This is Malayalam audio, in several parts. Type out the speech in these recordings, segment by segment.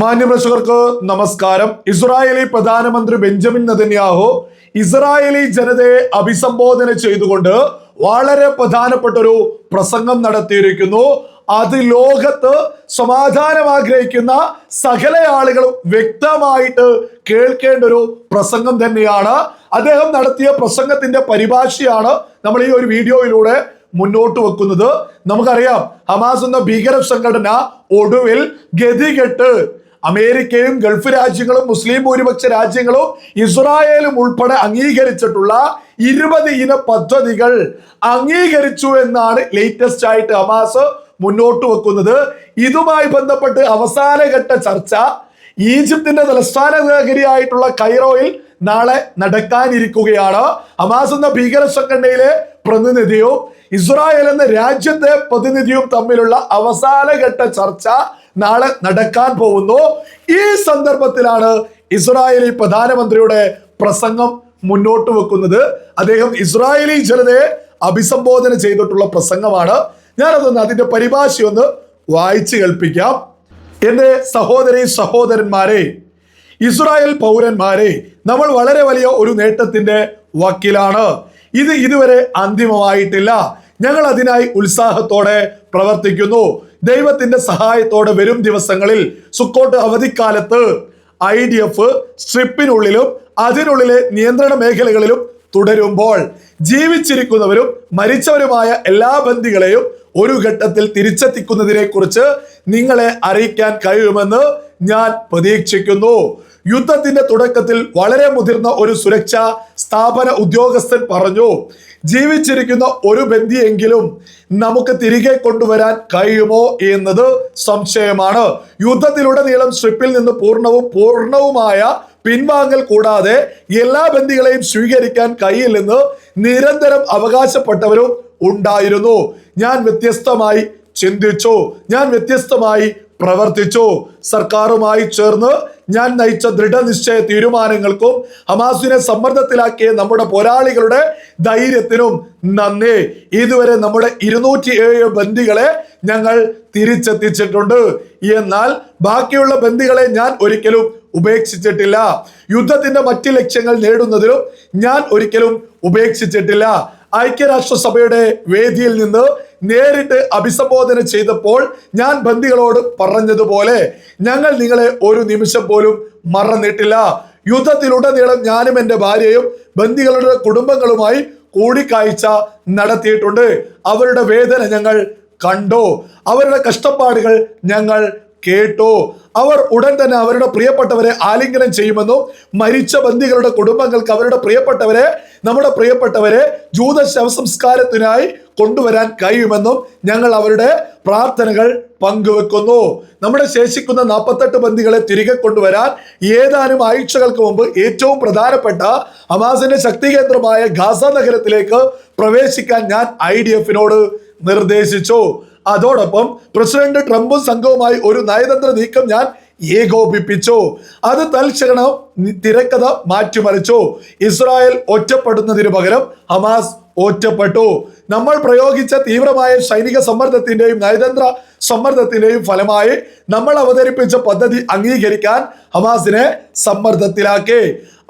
മാന്യപ്രേക്ഷകർക്ക് നമസ്കാരം. ഇസ്രായേലി പ്രധാനമന്ത്രി ബെഞ്ചമിൻ നദന്യാഹു ഇസ്രായേലി ജനതയെ അഭിസംബോധന ചെയ്തുകൊണ്ട് വളരെ പ്രധാനപ്പെട്ട ഒരു പ്രസംഗം നടത്തിയിരിക്കുന്നു. അത് ലോകത്ത് സമാധാനം ആഗ്രഹിക്കുന്ന സകല ആളുകളും വ്യക്തമായിട്ട് കേൾക്കേണ്ട ഒരു പ്രസംഗം തന്നെയാണ്. അദ്ദേഹം നടത്തിയ പ്രസംഗത്തിന്റെ പരിഭാഷയാണ് നമ്മൾ ഈ ഒരു വീഡിയോയിലൂടെ മുന്നോട്ട് വെക്കുന്നത്. നമുക്കറിയാം ഹമാസ് എന്ന ഭീകര സംഘടന ഒടുവിൽ ഗതികെട്ട് അമേരിക്കയും ഗൾഫ് രാജ്യങ്ങളും മുസ്ലിം ഭൂരിപക്ഷ രാജ്യങ്ങളും ഇസ്രായേലും ഉൾപ്പെടെ അംഗീകരിച്ചിട്ടുള്ള ഇരുപത് ഇന പദ്ധതികൾ അംഗീകരിച്ചു എന്നാണ് ലേറ്റസ്റ്റ് ആയിട്ട് ഹമാസ് മുന്നോട്ട് വെക്കുന്നത്. ഇതുമായി ബന്ധപ്പെട്ട് അവസാനഘട്ട ചർച്ച ഈജിപ്തിന്റെ തലസ്ഥാന നഗരിയായിട്ടുള്ള കൈറോയിൽ നാളെ നടക്കാനിരിക്കുകയാണ്. ഹമാസ് എന്ന ഭീകര സംഘടനയിലെ പ്രതിനിധിയും ഇസ്രായേൽ എന്ന രാജ്യത്തെ പ്രതിനിധിയും തമ്മിലുള്ള അവസാനഘട്ട ചർച്ച നാളെ നടക്കാൻ പോകുന്നു. ഈ സന്ദർഭത്തിലാണ് ഇസ്രായേലി പ്രധാനമന്ത്രിയുടെ പ്രസംഗം മുന്നോട്ട് വെക്കുന്നത്. അദ്ദേഹം ഇസ്രായേലി ജനതയെ അഭിസംബോധന ചെയ്തിട്ടുള്ള പ്രസംഗമാണ്. ഞാനതൊന്ന് അതിന്റെ പരിഭാഷ ഒന്ന് വായിച്ചു കേൾപ്പിക്കാം. എന്റെ സഹോദരി സഹോദരന്മാരെ ഇസ്രായേൽ പൗരന്മാരെ നമ്മൾ വളരെ വലിയ ഒരു നേട്ടത്തിന്റെ വക്കിലാണ്. ഇത് ഇതുവരെ അന്തിമമായിട്ടില്ല. ഞങ്ങൾ അതിനായി ഉത്സാഹത്തോടെ പ്രവർത്തിക്കുന്നു. ദൈവത്തിന്റെ സഹായത്തോടെ വരും ദിവസങ്ങളിൽ സുക്കോട്ട് അവധിക്കാലത്ത് ഐ ഡി എഫ് സ്ട്രിപ്പിനുള്ളിലും അതിനുള്ളിലെ നിയന്ത്രണ മേഖലകളിലും തുടരുമ്പോൾ ജീവിച്ചിരിക്കുന്നവരും മരിച്ചവരുമായ എല്ലാ ബന്ധികളെയും ഒരു ഘട്ടത്തിൽ തിരിച്ചെത്തിക്കുന്നതിനെ കുറിച്ച് നിങ്ങളെ അറിയിക്കാൻ കഴിയുമെന്ന് ഞാൻ പ്രതീക്ഷിക്കുന്നു. യുദ്ധത്തിന്റെ തുടക്കത്തിൽ വളരെ മുതിർന്ന ഒരു സുരക്ഷാ സ്ഥാപന ഉദ്യോഗസ്ഥൻ പറഞ്ഞു ജീവിച്ചിരിക്കുന്ന ഒരു ബന്ധിയെങ്കിലും നമുക്ക് തിരികെ കൊണ്ടുവരാൻ കഴിയുമോ എന്നത് സംശയമാണ്. യുദ്ധത്തിലൂടെ നീളം സ്ട്രിപ്പിൽ നിന്ന് പൂർണവും പൂർണവുമായ പിൻവാങ്ങൽ കൂടാതെ എല്ലാ ബന്ധികളെയും സ്വീകരിക്കാൻ കഴിയില്ലെന്ന് നിരന്തരം അവകാശപ്പെട്ടവരും ഉണ്ടായിരുന്നു. ഞാൻ വ്യത്യസ്തമായി ചിന്തിച്ചു. ഞാൻ വ്യത്യസ്തമായി പ്രവർത്തിച്ചു. സർക്കാരുമായി ചേർന്ന് ഞാൻ നയിച്ച ദൃഢനിശ്ചയ തീരുമാനങ്ങൾക്കും ഹമാസിനെ സമ്മർദ്ദത്തിലാക്കിയ നമ്മുടെ പോരാളികളുടെ ധൈര്യത്തിനും നന്ദി. ഇതുവരെ നമ്മുടെ ഇരുന്നൂറ്റി ഏഴ് ബന്ദികളെ ഞങ്ങൾ തിരിച്ചെത്തിച്ചിട്ടുണ്ട്. എന്നാൽ ബാക്കിയുള്ള ബന്ദികളെ ഞാൻ ഒരിക്കലും ഉപേക്ഷിച്ചിട്ടില്ല. യുദ്ധത്തിന്റെ മറ്റ് ലക്ഷ്യങ്ങൾ നേടുന്നതിലും ഞാൻ ഒരിക്കലും ഉപേക്ഷിച്ചിട്ടില്ല. ഐക്യരാഷ്ട്രസഭയുടെ വേദിയിൽ നിന്ന് നേരിട്ട് അഭിസംബോധന ചെയ്തപ്പോൾ ഞാൻ ബന്ദികളോട് പറഞ്ഞതുപോലെ ഞങ്ങൾ നിങ്ങളെ ഒരു നിമിഷം പോലും മറന്നിട്ടില്ല. യുദ്ധത്തിലുടനീളം ഞാനും എന്റെ ഭാര്യയും ബന്ദികളുടെ കുടുംബങ്ങളുമായി കൂടിക്കാഴ്ച നടത്തിയിട്ടുണ്ട്. അവരുടെ വേദന ഞങ്ങൾ കണ്ടു. അവരുടെ കഷ്ടപ്പാടുകൾ ഞങ്ങൾ കേട്ടു. അവർ ഉടൻ തന്നെ അവരുടെ പ്രിയപ്പെട്ടവരെ ആലിംഗനം ചെയ്യുമെന്നും മരിച്ച ബന്ധികളുടെ കുടുംബങ്ങൾക്ക് അവരുടെ പ്രിയപ്പെട്ടവരെ നമ്മുടെ പ്രിയപ്പെട്ടവരെ ജൂത ശവസംസ്കാരത്തിനായി കൊണ്ടുവരാൻ കഴിയുമെന്നും ഞങ്ങൾ അവരുടെ പ്രാർത്ഥനകൾ പങ്കുവെക്കുന്നു. നമ്മുടെ ശേഷിക്കുന്ന നാൽപ്പത്തെട്ട് ബന്ദികളെ തിരികെ കൊണ്ടുവരാൻ ഏതാനും ആഴ്ചകൾക്ക് മുമ്പ് ഏറ്റവും പ്രധാനപ്പെട്ട ഹമാസിന്റെ ശക്തി കേന്ദ്രമായ ഗാസ നഗരത്തിലേക്ക് പ്രവേശിക്കാൻ ഞാൻ ഐ ഡി എഫിനോട് നിർദ്ദേശിച്ചു. അതോടൊപ്പം പ്രസിഡന്റ് ട്രംപും സംഘവുമായി ഒരു നയതന്ത്ര നീക്കം ഞാൻ ഏകോപിപ്പിച്ചു. അത് തൽക്ഷണം തിരക്കഥ മാറ്റിമറിച്ചു. ഇസ്രായേൽ ഒറ്റപ്പെടുന്നതിന് പകരം ഹമാസ് ഒറ്റപ്പെട്ടു. നമ്മൾ പ്രയോഗിച്ച തീവ്രമായ സൈനിക സമ്മർദ്ദത്തിന്റെയും നയതന്ത്ര സമ്മർദ്ദത്തിന്റെയും ഫലമായി നമ്മൾ അവതരിപ്പിച്ച പദ്ധതി അംഗീകരിക്കാൻ ഹമാസിനെ സമ്മർദ്ദത്തിലാക്കി.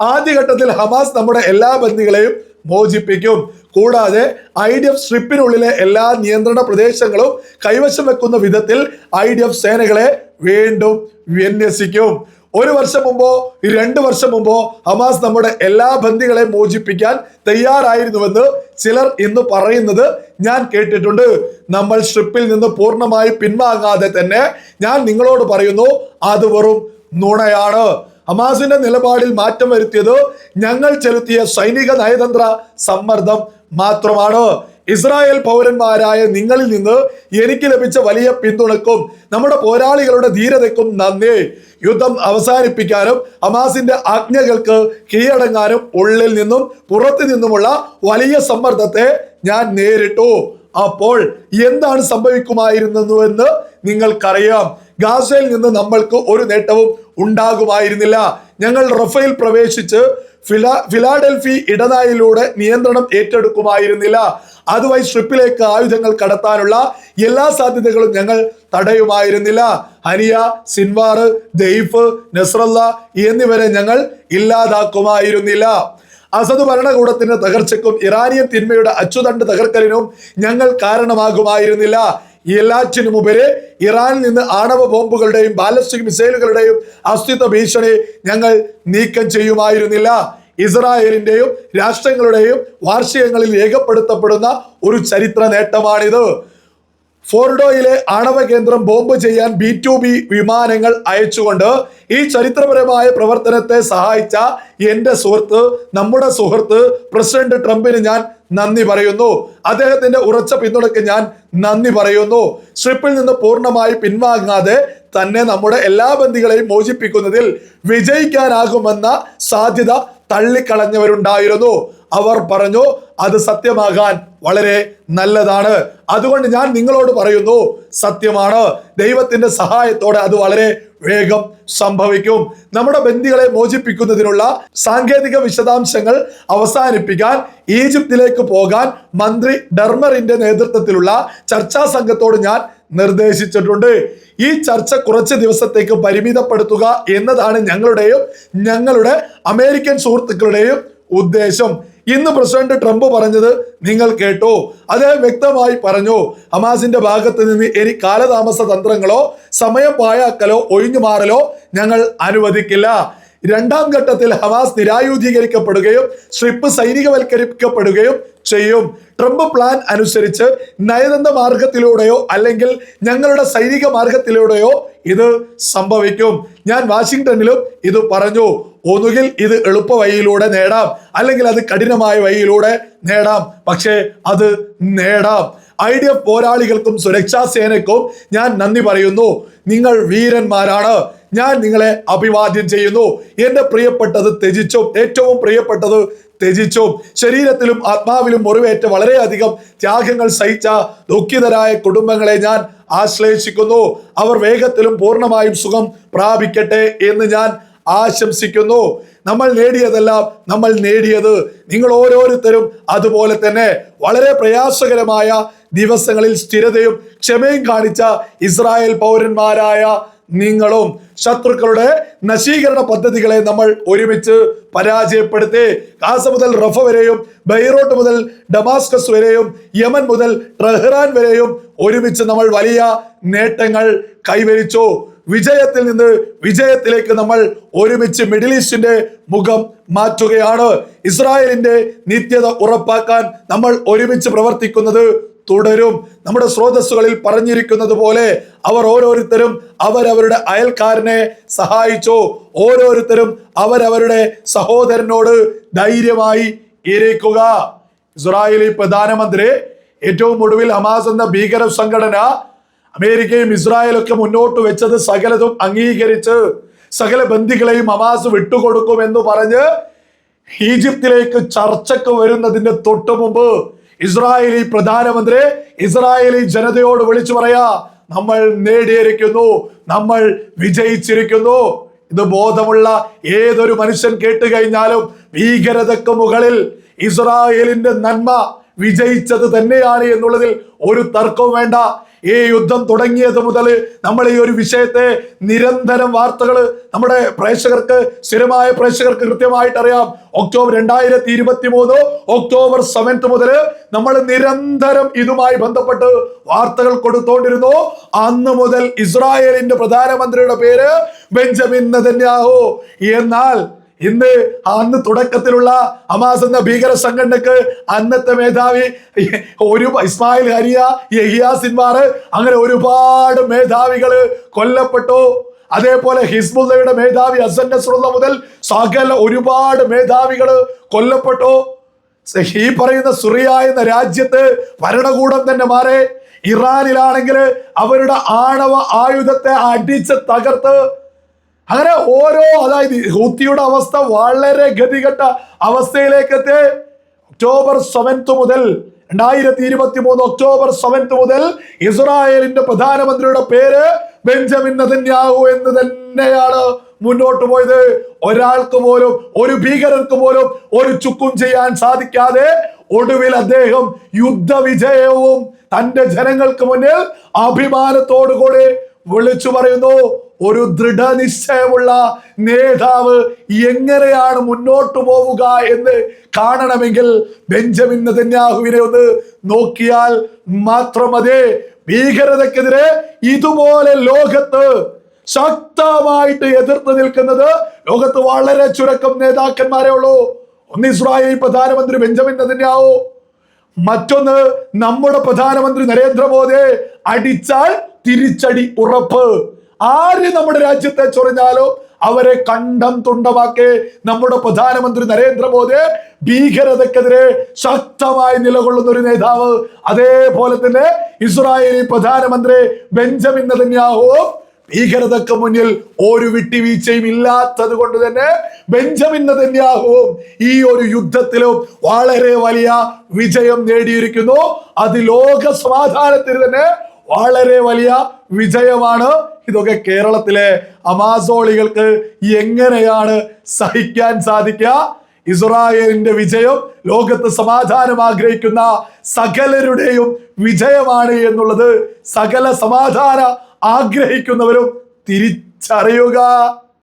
ആദ്യഘട്ടത്തിൽ ഹമാസ് നമ്മുടെ എല്ലാ ബന്ധികളെയും മോചിപ്പിക്കും. കൂടാതെ ഐ ഡി എഫ് സ്ട്രിപ്പിനുള്ളിലെ എല്ലാ നിയന്ത്രണ പ്രദേശങ്ങളും കൈവശം വെക്കുന്ന വിധത്തിൽ ഐ ഡി എഫ് സേനകളെ വീണ്ടും വിന്യസിക്കും. ഒരു വർഷം മുമ്പോ രണ്ട് വർഷം മുമ്പോ ഹമാസ് നമ്മുടെ എല്ലാ ബന്ധികളെ മോചിപ്പിക്കാൻ തയ്യാറായിരുന്നുവെന്ന് ചിലർ ഇന്ന് പറയുന്നത് ഞാൻ കേട്ടിട്ടുണ്ട്. നമ്മൾ സ്ട്രിപ്പിൽ നിന്ന് പൂർണമായി പിൻവാങ്ങാതെ തന്നെ ഞാൻ നിങ്ങളോട് പറയുന്നു അത് വെറും നുണയാണ്. ഹമാസിന്റെ നിലപാടിൽ മാറ്റം വരുത്തിയത് ഞങ്ങൾ ചെലുത്തിയ സൈനിക നയതന്ത്ര സമ്മർദ്ദം മാത്രമാണ്. ഇസ്രായേൽ പൗരന്മാരായ നിങ്ങളിൽ നിന്ന് എനിക്ക് ലഭിച്ച വലിയ പിന്തുണക്കും നമ്മുടെ പോരാളികളുടെ ധീരതയ്ക്കും നന്ദി. യുദ്ധം അവസാനിപ്പിക്കാനും അമാസിന്റെ ആജ്ഞകൾക്ക് കീഴടങ്ങാനും ഉള്ളിൽ നിന്നും പുറത്തു നിന്നുമുള്ള വലിയ സമ്മർദ്ദത്തെ ഞാൻ നേരിട്ടു. അപ്പോൾ എന്താണ് സംഭവിക്കുമായിരുന്നുവെന്ന് നിങ്ങൾക്കറിയാം. ഗാസയിൽ നിന്ന് നമ്മൾക്ക് ഒരു നേട്ടവും ഉണ്ടാകുമായിരുന്നില്ല. ഞങ്ങൾ റഫേൽ പ്രവേശിച്ച് ഫിലാ ഫിലാഡൽഫി ഇടനായിലൂടെ നിയന്ത്രണം ഏറ്റെടുക്കുമായിരുന്നില്ല. അതുവഴി സ്ട്രിപ്പിലേക്ക് ആയുധങ്ങൾ കടത്താനുള്ള എല്ലാ സാധ്യതകളും ഞങ്ങൾ തടയുമായിരുന്നില്ല. ഹനിയ സിൻവാർ ദെയ്ഫ് നസ്രല്ല എന്നിവരെ ഞങ്ങൾ ഇല്ലാതാക്കുമായിരുന്നില്ല. അസദ് ഭരണകൂടത്തിന്റെ തകർച്ചയ്ക്കും ഇറാനിയൻ തിന്മയുടെ അച്ചുതണ്ട് തകർക്കലിനും ഞങ്ങൾ കാരണമാകുമായിരുന്നില്ല. എല്ലാറ്റിനുമുപരി ഇറാനിൽ നിന്ന് ആണവ ബോംബുകളുടെയും ബാലസ്റ്റിക് മിസൈലുകളുടെയും അസ്തിത്വ ഭീഷണി ഞങ്ങൾ നീക്കം ചെയ്യുമായിരുന്നില്ല. ഇസ്രായേലിന്റെയും രാഷ്ട്രങ്ങളുടെയും വാർഷികങ്ങളിൽ രേഖപ്പെടുത്തപ്പെടുന്ന ഒരു ചരിത്ര നേട്ടമാണിത്. ഫോർഡോയിലെ ആണവ കേന്ദ്രം ബോംബ് ചെയ്യാൻ ബി ടു ബി വിമാനങ്ങൾ അയച്ചുകൊണ്ട് ഈ ചരിത്രപരമായ പ്രവർത്തനത്തെ സഹായിച്ച എന്റെ സുഹൃത്ത് നമ്മുടെ സുഹൃത്ത് പ്രസിഡന്റ് ട്രംപിന് ഞാൻ നന്ദി പറയുന്നു. അദ്ദേഹത്തിന്റെ ഉറച്ച പിന്തുണയ്ക്ക് ഞാൻ നന്ദി പറയുന്നു. സ്ട്രിപ്പിൽ നിന്ന് പൂർണമായി പിൻവാങ്ങാതെ തന്നെ നമ്മുടെ എല്ലാ ബന്ധികളെയും മോചിപ്പിക്കുന്നതിൽ വിജയിക്കാനാകുമെന്ന സാധ്യത തള്ളിക്കളഞ്ഞവരുണ്ടായിരുന്നു. അവർ പറഞ്ഞു അത് സത്യമാകാൻ വളരെ നല്ലതാണ്. അതുകൊണ്ട് ഞാൻ നിങ്ങളോട് പറയുന്നു സത്യമാണ്. ദൈവത്തിന്റെ സഹായത്തോടെ അത് വളരെ വേഗം സംഭവിക്കും. നമ്മുടെ ബന്ധികളെ മോചിപ്പിക്കുന്നതിനുള്ള സാങ്കേതിക വിശദാംശങ്ങൾ അവസാനിപ്പിക്കാൻ ഈജിപ്തിലേക്ക് പോകാൻ മന്ത്രി ഡർമറിന്റെ നേതൃത്വത്തിലുള്ള ചർച്ചാ സംഘത്തോട് ഞാൻ നിർദ്ദേശിച്ചിട്ടുണ്ട്. ഈ ചർച്ച കുറച്ച് ദിവസത്തേക്ക് പരിമിതപ്പെടുത്തുക എന്നതാണ് ഞങ്ങളുടെയും ഞങ്ങളുടെ അമേരിക്കൻ സുഹൃത്തുക്കളുടെയും ഉദ്ദേശം. ഇന്ന് പ്രസിഡന്റ് ട്രംപ് പറഞ്ഞത് നിങ്ങൾ കേട്ടു. അദ്ദേഹം വ്യക്തമായി പറഞ്ഞു. ഹമാസിന്റെ ഭാഗത്ത് നിന്ന് ഇനി കാലതാമസ തന്ത്രങ്ങളോ സമയം പാഴാക്കലോ ഒഴിഞ്ഞു മാറലോ ഞങ്ങൾ അനുവദിക്കില്ല. രണ്ടാം ഘട്ടത്തിൽ ഹമാസ് നിരായുധീകരിക്കപ്പെടുകയും സ്ട്രിപ്പ് സൈനികവൽക്കരിക്കപ്പെടുകയും ചെയ്യും. ട്രംപ് പ്ലാൻ അനുസരിച്ച് നയതന്ത്ര മാർഗത്തിലൂടെയോ അല്ലെങ്കിൽ ഞങ്ങളുടെ സൈനിക മാർഗത്തിലൂടെയോ ഇത് സംഭവിക്കും. ഞാൻ വാഷിങ്ടണിലും ഇത് പറഞ്ഞു. ഒന്നുകിൽ ഇത് എളുപ്പ വഴിയിലൂടെ നേടാം അല്ലെങ്കിൽ അത് കഠിനമായ വഴിയിലൂടെ നേടാം. പക്ഷേ അത് നേടാം. ഐ ഡി എഫ് പോരാളികൾക്കും സുരക്ഷാ സേനയ്ക്കും ഞാൻ നന്ദി പറയുന്നു. നിങ്ങൾ വീരന്മാരാണ്. ഞാൻ നിങ്ങളെ അഭിവാദ്യം ചെയ്യുന്നു. എന്റെ പ്രിയപ്പെട്ടത് ത്യജിച്ചും ഏറ്റവും പ്രിയപ്പെട്ടത് ത്യജിച്ചും. ശരീരത്തിലും ആത്മാവിലും മുറിവേറ്റ വളരെയധികം ത്യാഗങ്ങൾ സഹിച്ച ദുഃഖിതരായ കുടുംബങ്ങളെ ഞാൻ ആശ്ലേഷിക്കുന്നു. അവർ വേഗത്തിലും പൂർണമായും സുഖം പ്രാപിക്കട്ടെ എന്ന് ഞാൻ ആശംസിക്കുന്നു. നമ്മൾ നേടിയതെല്ലാം നമ്മൾ നേടിയത് നിങ്ങൾ ഓരോരുത്തരും അതുപോലെ തന്നെ. വളരെ പ്രയാസകരമായ ദിവസങ്ങളിൽ സ്ഥിരതയും ക്ഷമയും കാണിച്ച ഇസ്രായേൽ പൗരന്മാരായ നിങ്ങളും ശത്രുക്കളുടെ നശീകരണ പദ്ധതികളെ നമ്മൾ ഒരുമിച്ച് പരാജയപ്പെടുത്തി. കാസ മുതൽ റഫ വരെയും ബൈറോട്ട് മുതൽ ഡമാസ്കസ് വരെയും യമൻ മുതൽ ട്രഹ്റാൻ വരെയും ഒരുമിച്ച് നമ്മൾ വലിയ നേട്ടങ്ങൾ കൈവരിച്ചു. വിജയത്തിൽ നിന്ന് വിജയത്തിലേക്ക് നമ്മൾ ഒരുമിച്ച് മിഡിൽ ഈസ്റ്റിന്റെ മുഖം മാറ്റുകയാണ്. ഇസ്രായേലിന്റെ നിത്യത ഉറപ്പാക്കാൻ നമ്മൾ ഒരുമിച്ച് പ്രവർത്തിക്കുന്നത് തുടരും. നമ്മുടെ സ്രോതസ്സുകളിൽ പറഞ്ഞിരിക്കുന്നത് പോലെ അവർ ഓരോരുത്തരും അവരവരുടെ അയൽക്കാരനെ സഹായിച്ചു. ഓരോരുത്തരും അവരവരുടെ സഹോദരനോട് ധൈര്യമായി ഇരിക്കുക. ഇസ്രായേലി പ്രധാനമന്ത്രി ഏറ്റവും ഒടുവിൽ ഹമാസ് എന്ന ഭീകര സംഘടന അമേരിക്കയും ഇസ്രായേലൊക്കെ മുന്നോട്ട് വെച്ചത് സകലതും അംഗീകരിച്ച് സകല ബന്ധികളെയും ഹമാസ് വിട്ടുകൊടുക്കുമെന്ന് പറഞ്ഞ് ഈജിപ്തിലേക്ക് ചർച്ചക്ക് വരുന്നതിന്റെ തൊട്ടു മുമ്പ് ഇസ്രായേലി പ്രധാനമന്ത്രി ഇസ്രായേലി ജനതയോട് വിളിച്ചു പറയാ നമ്മൾ നേടിയിരിക്കുന്നു നമ്മൾ വിജയിച്ചിരിക്കുന്നു. ഇത് ബോധമുള്ള ഏതൊരു മനുഷ്യൻ കേട്ട് കഴിഞ്ഞാലും ഭീകരതക്ക് മുകളിൽ ഇസ്രായേലിന്റെ നന്മ വിജയിച്ചത് തന്നെയാണ് എന്നുള്ളതിൽ ഒരു തർക്കവും വേണ്ട. ഈ യുദ്ധം തുടങ്ങിയത് മുതൽ നമ്മൾ ഈ ഒരു വിഷയത്തെ നിരന്തരം വാർത്തകൾ നമ്മുടെ പ്രേക്ഷകർക്ക് സ്ഥിരമായ പ്രേക്ഷകർക്ക് കൃത്യമായിട്ട് അറിയാം. ഒക്ടോബർ രണ്ടായിരത്തി ഇരുപത്തി മൂന്ന് ഒക്ടോബർ സെവൻത്ത് മുതൽ നമ്മൾ നിരന്തരം ഇതുമായി ബന്ധപ്പെട്ട് വാർത്തകൾ കൊടുത്തോണ്ടിരുന്നു. അന്ന് മുതൽ ഇസ്രായേലിന്റെ പ്രധാനമന്ത്രിയുടെ പേര് ബെഞ്ചമിൻ നെതന്യാഹു. എന്നാൽ ഇന്ന് അന്ന് തുടക്കത്തിലുള്ള ഹമാസ് എന്ന ഭീകര സംഘടനക്ക് അന്നത്തെ മേധാവി ഒരു ഇസ്മായിൽ ഹരിയ യഹിയ സിൻവാർ അങ്ങനെ ഒരുപാട് മേധാവികൾ കൊല്ലപ്പെട്ടു. അതേപോലെ ഹിസ്ബുല്ലയുടെ മേധാവി അസൻ നസ്രുള്ള മുതൽ സകല ഒരുപാട് മേധാവികൾ കൊല്ലപ്പെട്ടു. ഈ പറയുന്ന സുറിയ എന്ന രാജ്യത്ത് ഭരണകൂടം തന്നെ മാറേ. ഇറാനിലാണെങ്കിൽ അവരുടെ ആണവ ആയുധത്തെ അടിച്ച് തകർത്ത് അങ്ങനെ ഓരോ അതായത് ഹൂത്തിയുടെ അവസ്ഥ വളരെ ഗതികെട്ട അവസ്ഥയിലേക്ക് എത്തി ഒക്ടോബർ സെവൻത്ത് മുതൽ രണ്ടായിരത്തി ഇരുപത്തി മൂന്ന് ഒക്ടോബർ സെവൻത്ത് മുതൽ ഇസ്രായേലിന്റെ പ്രധാനമന്ത്രിയുടെ പേര് ബെഞ്ചമിൻ നദന്യാഹു എന്ന് തന്നെയാണ് മുന്നോട്ട് പോയത്. ഒരാൾക്ക് പോലും ഒരു ഭീകരർക്ക് പോലും ഒരു ചുക്കും ചെയ്യാൻ സാധിക്കാതെ ഒടുവിൽ അദ്ദേഹം യുദ്ധവിജയവും തന്റെ ജനങ്ങൾക്ക് മുന്നിൽ അഭിമാനത്തോടുകൂടി വിളിച്ചു പറയുന്നു. ഒരു ദൃഢനിശ്ചയമുള്ള നേതാവ് എങ്ങനെയാണ് മുന്നോട്ട് പോവുക എന്ന് കാണണമെങ്കിൽ ബെഞ്ചമിൻ നെതന്യാഹുവിനെ ഒന്ന് നോക്കിയാൽ മാത്രം അതെ ഭീകരതക്കെതിരെ ഇതുപോലെ ലോകത്ത് ശക്തമായിട്ട് എതിർത്ത് നിൽക്കുന്നത് ലോകത്ത് വളരെ ചുരുക്കം നേതാക്കന്മാരെ ഉള്ളൂ. ഒന്ന് ഇസ്രായേൽ പ്രധാനമന്ത്രി ബെഞ്ചമിൻ നെതന്യാഹു മറ്റൊന്ന് നമ്മുടെ പ്രധാനമന്ത്രി നരേന്ദ്രമോദി അടിച്ചാൽ തിരിച്ചടി ഉറപ്പ്. ആര് നമ്മുടെ രാജ്യത്തെ ചൊറിഞ്ഞാലോ അവരെ കണ്ടം തുണ്ടമാക്കി നമ്മുടെ പ്രധാനമന്ത്രി നരേന്ദ്രമോദി ഭീകരതക്കെതിരെ ശക്തമായി നിലകൊള്ളുന്ന ഒരു നേതാവ്. അതേപോലെ തന്നെ ഇസ്രായേലി പ്രധാനമന്ത്രി ബെഞ്ചമിൻ നെതന്യാഹുവും ഭീകരതക്ക് മുന്നിൽ ഒരു വിട്ടുവീഴ്ചയും ഇല്ലാത്തത് കൊണ്ട് തന്നെ ബെഞ്ചമിൻ നദന്യാഹുവും ഈ ഒരു യുദ്ധത്തിലും വളരെ വലിയ വിജയം നേടിയിരിക്കുന്നു. അത് ലോക സമാധാനത്തിന് തന്നെ വളരെ വലിയ വിജയമാണ്. ഇതൊക്കെ കേരളത്തിലെ അമാസോളികൾക്ക് എങ്ങനെയാണ് സഹിക്കാൻ സാധിക്കുക? ഇസ്രായേലിന്റെ വിജയം ലോകത്ത് സമാധാനം ആഗ്രഹിക്കുന്ന സകലരുടെയും വിജയമാണ് എന്നുള്ളത് സകല സമാധാന ആഗ്രഹിക്കുന്നവരും തിരിച്ചറിയുക.